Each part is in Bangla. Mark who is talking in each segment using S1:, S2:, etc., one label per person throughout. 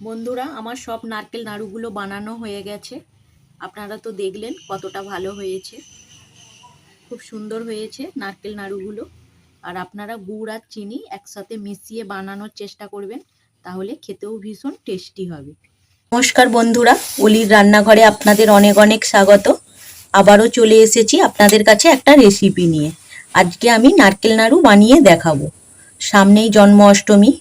S1: বন্ধুরা, আমার সব নারকেল নাড়ুগুলো বানানো হয়ে গেছে। আপনারা তো দেখলেন কতটা ভালো হয়েছে। খুব সুন্দর হয়েছে নারকেল নাড়ুগুলো। আর আপনারা গুড় আর চিনি একসাথে মিশিয়ে বানানোর চেষ্টা করবেন, তাহলে খেতেও ভীষণ টেস্টি হবে। নমস্কার বন্ধুরা, অলির রান্নাঘরে আপনাদের অনেক অনেক স্বাগত। আবারও চলে এসেছি আপনাদের কাছে একটা রেসিপি নিয়ে। আজকে আমি নারকেল নাড়ু বানিয়ে দেখাবো। সামনেই জন্ম অষ্টমী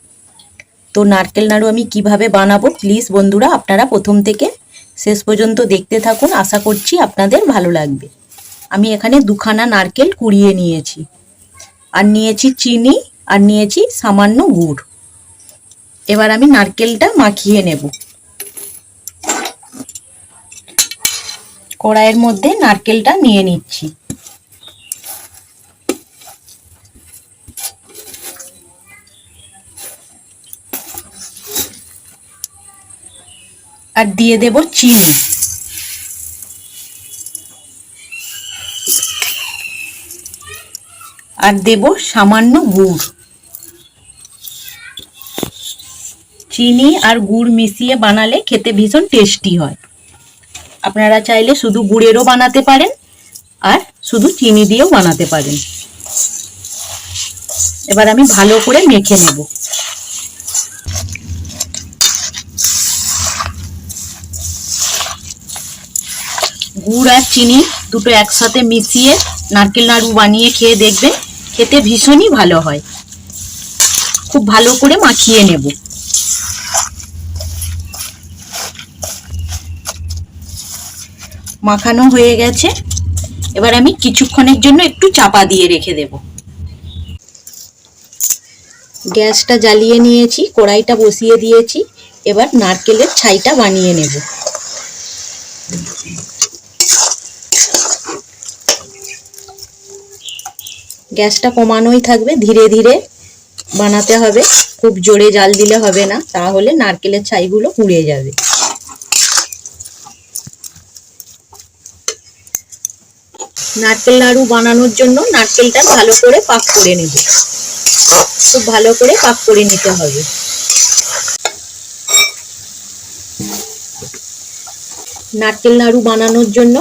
S1: তো নারকেল নাড়ু আমি কীভাবে বানাবো? প্লিজ বন্ধুরা, আপনারা প্রথম থেকে শেষ পর্যন্ত দেখতে থাকুন। আশা করছি আপনাদের ভালো লাগবে। আমি এখানে দুখানা নারকেল কুড়িয়ে নিয়েছি। আর নিয়েছি চিনি, আর নিয়েছি সামান্য গুড়। এবার আমি নারকেলটা মাখিয়ে নেব। কড়াইয়ের মধ্যে নারকেলটা নিয়ে নিচ্ছি। আর দিয়ে দেব চিনি। আর দেব সামান্য গুড়। চিনি আর গুড় মিশিয়ে বানালে খেতে ভীষণ টেস্টি হয়। আপনারা চাইলে শুধু গুড়েরও বানাতে পারেন আর শুধু চিনি দিয়েও বানাতে পারেন। এবার আমি ভালো করে মেখে নেব। গুড় আর চিনি দুটো একসাথে মিশিয়ে নারকেল নাড়ু বানিয়ে খেয়ে দেখবেন, খেতে ভীষণই ভালো হয়। খুব ভালো করে মাখিয়ে নেব। মাখানো হয়ে গেছে। এবার আমি কিছুক্ষণের জন্য একটু চাপা দিয়ে রেখে দেব। গ্যাসটা জ্বালিয়ে নিয়েছি, কড়াইটা বসিয়ে দিয়েছি। এবার নারকেলের ছাইটা বানিয়ে নেব। গ্যাসটা কমানোই থাকবে, ধীরে ধীরে বানাতে হবে। খুব জোরে জাল দিলে হবে না, তাহলে নারকেলের ছাইগুলো পুড়ে যাবে। নারকেল নাড়ু বানানোর জন্য নারকেলটা ভালো করে পাক করে নেব। খুব ভালো করে পাক করে নিতে হবে। নারকেল নাড়ু বানানোর জন্য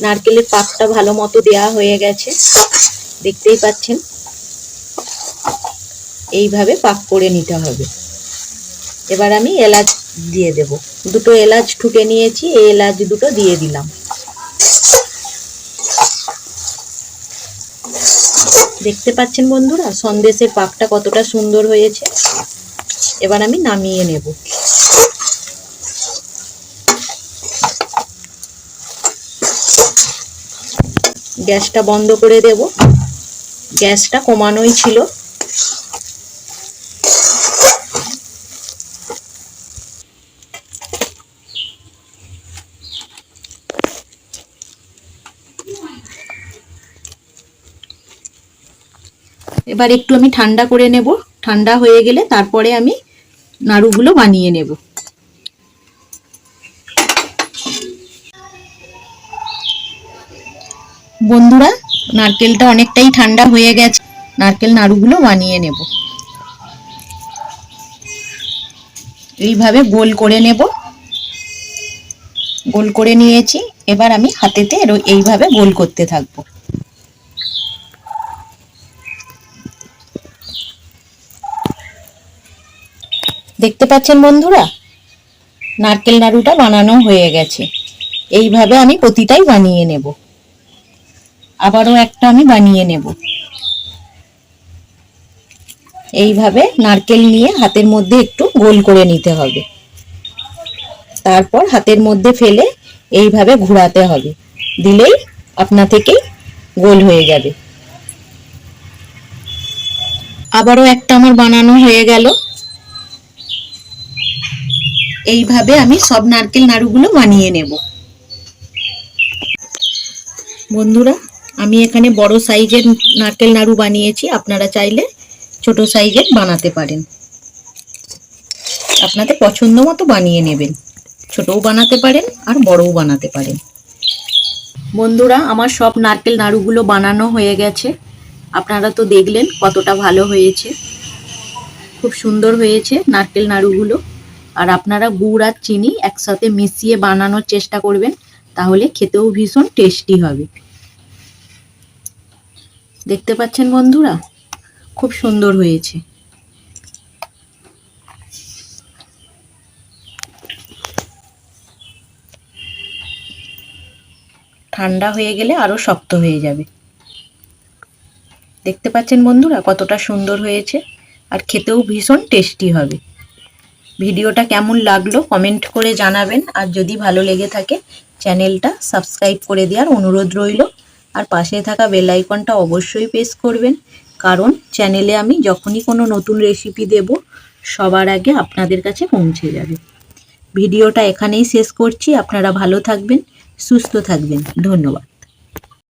S1: নারকেলের পাকটা ভালো মতো দেওয়া হয়ে গেছে। দেখতেই পাচ্ছেন। এইভাবে পাক করে নিতে হবে। এবার আমি এলাচ দিয়ে দেব। দুটো এলাচ ঠুকে নিয়েছি, এই এলাচ দুটো দিয়ে দিলাম। দেখতে পাচ্ছেন বন্ধুরা, সন্দেশের পাকটা কতটা সুন্দর হয়েছে। এবার আমি নামিয়ে নেব। গ্যাসটা বন্ধ করে দেব। গ্যাসটা কমানোই ছিল। এবার একটু আমি ঠান্ডা করে নেব। ঠান্ডা হয়ে গেলে তারপরে আমি নাড়ুগুলো বানিয়ে নেব। বন্ধুরা নারকেলটা অনেকটাই ঠান্ডা হয়ে গেছে। নারকেল নাড়ুগুলো বানিয়ে নেব। এইভাবে গোল করে নেব। গোল করে নিয়েছি। এবার আমি হাতেতে এইভাবে গোল করতে থাকব। দেখতে পাচ্ছেন বন্ধুরা? নারকেল নাড়ুটা বানানো হয়ে গেছে। এইভাবে আমি প্রতিটাই বানিয়ে নেব। আবারও একটা আমি বানিয়ে নেব। এইভাবে নারকেল নিয়ে হাতের মধ্যে একটু গোল করে নিতে হবে। তারপর হাতের মধ্যে ফেলে এইভাবে ঘোরাতে হবে। দিলেই আপনা থেকেই গোল হয়ে যাবে। আবারও একটা আমার বানানো হয়ে গেল। এইভাবে আমি সব নারকেল নাড়ুগুলো বানিয়ে নেব। বন্ধুরা আমি এখানে বড় সাইজের নারকেল নাড়ু বানিয়েছি, আপনারা চাইলে ছোট সাইজের বানাতে পারেন। আপনাদের পছন্দ মতো বানিয়ে নেবেন। ছোটও বানাতে পারেন আর বড়ও বানাতে পারেন। বন্ধুরা, আমার সব নারকেল নাড়ুগুলো বানানো হয়ে গেছে। আপনারা তো দেখলেন কতটা ভালো হয়েছে। খুব সুন্দর হয়েছে নারকেল নাড়ুগুলো। আর আপনারা গুড় আর চিনি একসাথে মিশিয়ে বানানোর চেষ্টা করবেন, তাহলে খেতেও ভীষণ টেস্টি হবে। দেখতে পাচ্ছেন বন্ধুরা? খুব সুন্দর হয়েছে। ঠান্ডা হয়ে গেলে আরও শক্ত হয়ে যাবে। দেখতে পাচ্ছেন বন্ধুরা কতটা সুন্দর হয়েছে, আর খেতেও ভীষণ টেস্টি হবে। ভিডিওটা কেমন লাগল কমেন্ট করে জানাবেন, আর যদি ভালো লেগে থাকে চ্যানেলটা সাবস্ক্রাইব করে দেওয়ার অনুরোধ রইল। আর পাশে থাকা বেল আইকনটা অবশ্যই প্রেস করবেন। কারণ চ্যানেলে আমি যখনই কোনো নতুন রেসিপি দেব, সবার আগে আপনাদের কাছে পৌঁছে যাবে। ভিডিওটা এখানেই শেষ করছি। আপনারা ভালো থাকবেন, সুস্থ থাকবেন। ধন্যবাদ।